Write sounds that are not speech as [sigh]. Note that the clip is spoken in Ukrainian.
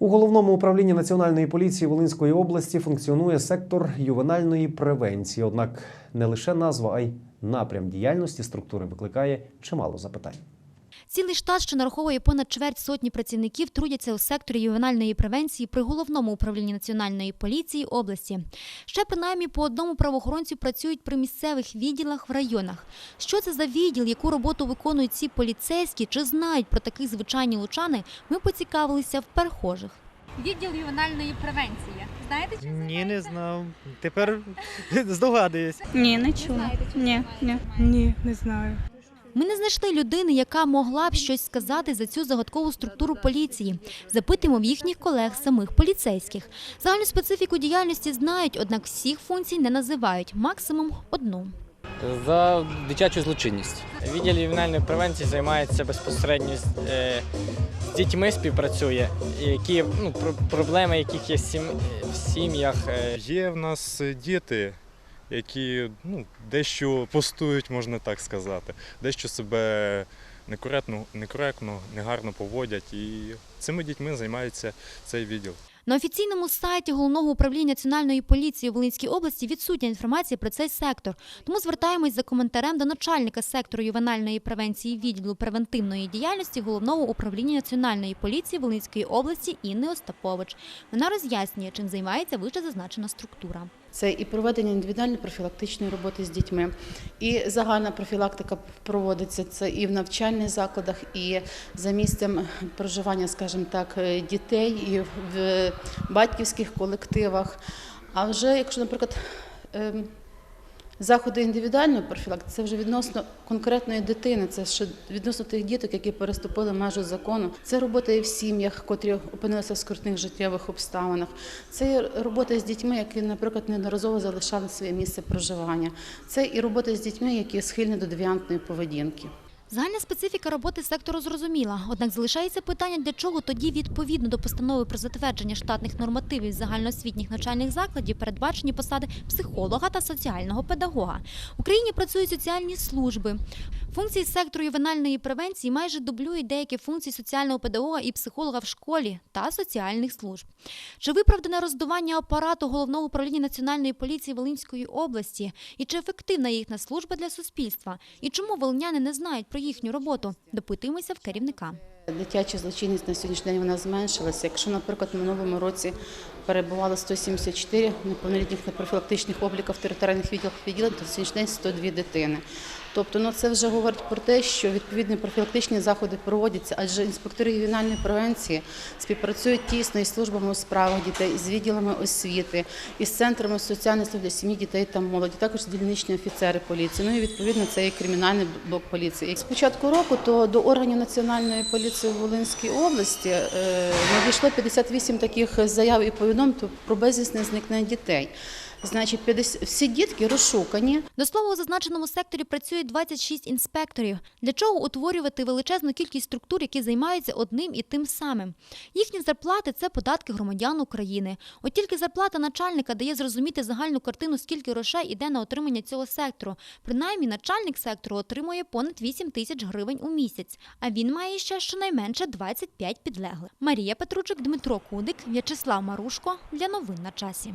У головному управлінні національної поліції Волинської області функціонує сектор ювенальної превенції. Однак не лише назва, а й напрям діяльності структури викликає чимало запитань. Цілий штат, що нараховує понад чверть сотні працівників, трудяться у секторі ювенальної превенції при головному управлінні національної поліції області. Ще принаймні по одному правоохоронцю працюють при місцевих відділах в районах. Що це за відділ, яку роботу виконують ці поліцейські, чи знають про таких звичайні лучани, ми поцікавилися в перехожих. Відділ ювенальної превенції. Знаєте, чи Ні, не знав. Тепер [laughs] здогадуюсь. Ні, не чула. Ні, ні. Ні, не знаю. Ми не знайшли людини, яка могла б щось сказати за цю загадкову структуру поліції. Запитуємо в їхніх колег, самих поліцейських. Загальну специфіку діяльності знають, однак всіх функцій не називають. Максимум одну. За дитячу злочинність. Відділ ювенальної превенції займається безпосередньо з, е, з дітьми, співпрацює, які ну, про- проблеми, яких є в сім'ях. е, Є в нас діти, які ну, дещо постують, можна так сказати, дещо себе некоректно, некоректно, негарно поводять. І цими дітьми займається цей відділ. На офіційному сайті головного управління національної поліції у Волинській області відсутня інформація про цей сектор. Тому звертаємось за коментарем до начальника сектору ювенальної превенції відділу превентивної діяльності головного управління національної поліції Волинської області Інни Остапович. Вона роз'яснює, чим займається вище зазначена структура. Це і проведення індивідуальної профілактичної роботи з дітьми, і загальна профілактика проводиться це і в навчальних закладах, і за місцем проживання, скажімо так, дітей, і в батьківських колективах. А вже якщо, наприклад, ем, Заходи індивідуальної профілактики це вже відносно конкретної дитини, це ще відносно тих діток, які переступили межу закону. Це робота і в сім'ях, котрі опинилися в скрутних життєвих обставинах. Це робота з дітьми, які, наприклад, неодноразово залишали своє місце проживання. Це і робота з дітьми, які схильні до девіантної поведінки. Загальна специфіка роботи сектору зрозуміла. Однак залишається питання, для чого тоді відповідно до постанови про затвердження штатних нормативів загальноосвітніх навчальних закладів передбачені посади психолога та соціального педагога. В Україні працюють соціальні служби. Функції сектору ювенальної превенції майже дублюють деякі функції соціального педагога і психолога в школі та соціальних служб. Чи виправдане роздування апарату головного управління національної поліції Волинської області? І чи ефективна їхня служба для суспільства? І чому волиняни не знають про їхню роботу? Допитуємося в керівника. Дитяча злочинність на сьогоднішній день вона зменшилася. Якщо, наприклад, в минулому році перебувало 174 неповнолітніх на профілактичних обліках в територіальних відділах відділень, то на сьогоднішній день 102 дитини. Тобто, ну це вже говорить про те, що відповідні профілактичні заходи проводяться, адже інспектори ювенальної превенції співпрацюють тісно із службами у справах дітей, з відділами освіти, із центрами соціальної служби сім'ї, дітей та молоді, також дільничні офіцери поліції. Ну і відповідно це і кримінальний блок поліції. З початку року то до органів національної поліції в Волинській області е, надійшло 58 таких заяв і повідомлень про безвісне зникнення дітей. Значить, 50, всі дітки розшукані. До слова, у зазначеному секторі працює 26 інспекторів. Для чого утворювати величезну кількість структур, які займаються одним і тим самим? Їхні зарплати це податки громадян України. От тільки зарплата начальника дає зрозуміти загальну картину, скільки грошей іде на отримання цього сектору. Принаймні, начальник сектору отримує понад 8 тисяч гривень у місяць, а він має ще щонайменше 25 підлеглих. Марія Петручик, Дмитро Кудик, В'ячеслав Марушко для новин на часі.